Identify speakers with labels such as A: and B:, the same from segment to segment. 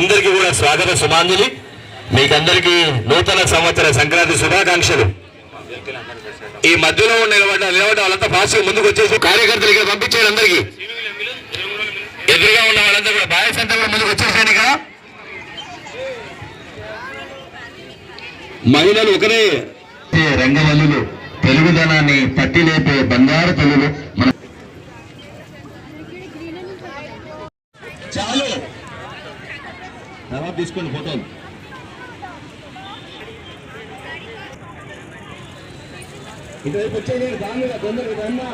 A: అందరికీ కూడా స్వాగత శుభాంజలి మీకందరికీ నూతన సంవత్సర సంక్రాంతి శుభాకాంక్షలు. ఈ మధ్యలో ఉన్న నిలబడ్డ నిలబడ్డ వాళ్ళంతా ఫాస్ట్గా ముందుకు వచ్చేసి కార్యకర్తలు ఇక్కడ పంపించారు అందరికీ. ఎదురుగా ఉన్న వాళ్ళంతా కూడా బాయ్స్ అంతా కూడా ముందుకు వచ్చేసాను ఇక్కడ. మహిళలు ఒకరే. రంగవల్లులు తెలుగుదనాన్ని పట్టి లేపే బంగారు తల్లులు. మన చాలు తర్వాత తీసుకోండి ఫోటోలు ఇటువైపు వచ్చేది దాని తొందరగా దన్నా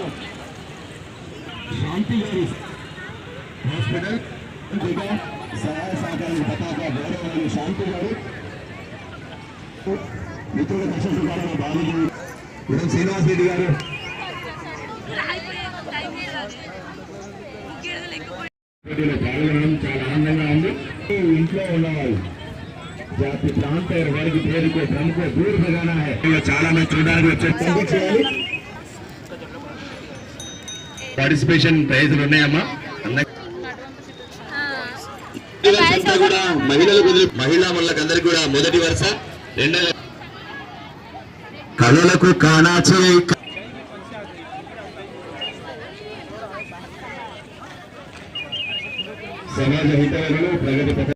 A: శాంతి గారి హాస్పిటల్ ఇంకా సహాయ సహకారం పతాక గౌరవాన్ని శాంతి గారు మిత్రుల గారు బాబుజీ ఇప్పుడు శ్రీనివాస్ రెడ్డి గారు పాల్గొనడం చాలా ఆనందంగా ఉంది ఇంట్లో ఉన్నవాళ్ళు జాతి ప్రాంత వారికి పేరుకో ప్రముఖ చాలా మంది చూడడానికి వచ్చారు. పార్టిసిపేషన్ ప్రైజులు ఉన్నాయమ్మా. కూడా మహిళలు కుదిరి మహిళా మళ్ళకందరికి కూడా మొదటి వరుస. రెండవ కళలకు కాణాచే Se manga mi de novo, la gente.